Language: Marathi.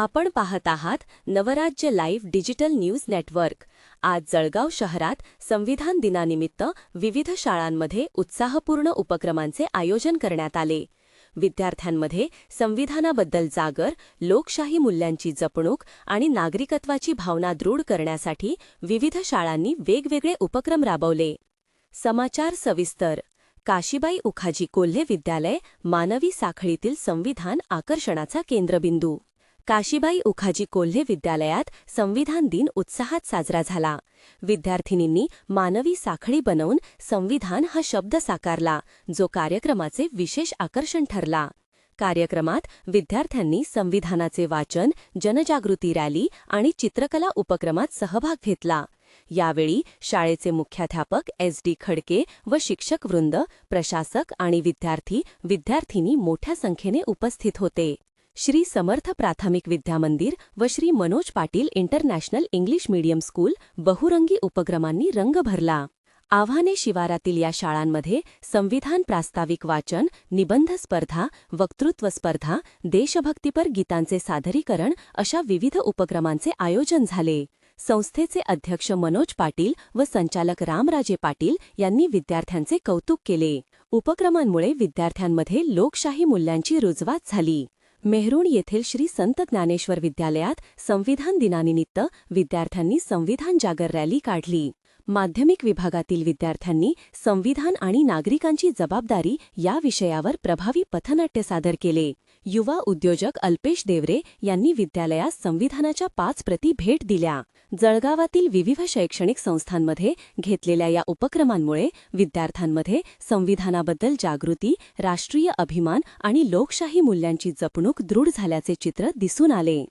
आपण पाहत आहात Navrajya live digital news network. आज जळगाव शहरात संविधान दिनानिमित्त विविध शाळांमध्ये उत्साहपूर्ण उपक्रमांचे आयोजन करण्यात आले. विद्यार्थ्यांमध्ये संविधानाबद्दल जागर लोकशाही मूल्यांची जपणूक आणि नागरिकत्वाची भावना दृढ करण्यासाठी विविध शाळांनी वेगवेगळे उपक्रम राबवले. समाचार सविस्तर. काशीबाई उखाजी कोल्हे विद्यालय मानवी साखळीतील संविधान आकर्षणाचा केंद्रबिंदू. काशीबाई उखाजी कोल्हे विद्यालयात संविधान दिन उत्साहात साजरा झाला. विद्यार्थिनींनी मानवी साखळी बनवून संविधान हा शब्द साकारला जो कार्यक्रमाचे विशेष आकर्षण ठरला. कार्यक्रमात विद्यार्थ्यांनी संविधानाचे वाचन जनजागृती रॅली आणि चित्रकला उपक्रमात सहभाग घेतला. यावेळी शाळेचे मुख्याध्यापक एस डी खडके व शिक्षक वृंद प्रशासक आणि विद्यार्थी विद्यार्थिनी मोठ्या संख्येने उपस्थित होते. श्री समर्थ प्राथमिक विद्यामंदिर व Shri Manoj Patil international English medium school बहुरंगी उपक्रमांनी रंग भरला. आव्हाने शिवारातील या शाळांमध्ये संविधान प्रास्ताविक वाचन निबंध स्पर्धा वक्तृत्व स्पर्धा देशभक्तीपर गीतांचे सादरीकरण अशा विविध उपक्रमांचे आयोजन झाले. संस्थेचे अध्यक्ष मनोज पाटील व संचालक रामराजे पाटील यांनी विद्यार्थ्यांचे कौतुक केले. उपक्रमांमुळे विद्यार्थ्यांमध्ये लोकशाही मूल्यांची रुजवात झाली. मेहरुण येथील श्री संत ज्ञानेश्वर विद्यालयात संविधान दिनानिमित्त विद्यार्थ्यांनी संविधान जागर रॅली काढली. माध्यमिक विभागातील विद्यार्थ्यांनी संविधान आणि नागरिकांची जबाबदारी या विषयावर प्रभावी पथनाट्य सादर केले. युवा उद्योजक अल्पेश देवरे यांनी विद्यालयास संविधानाच्या पाच प्रती भेट दिल्या. जळगावातील विविध शैक्षणिक संस्थांमध्ये घेतलेल्या या उपक्रमांमुळे विद्यार्थ्यांमध्ये संविधानाबद्दल जागृती राष्ट्रीय अभिमान आणि लोकशाही मूल्यांची जपणूक दृढ झाल्याचे चित्र दिसून आले.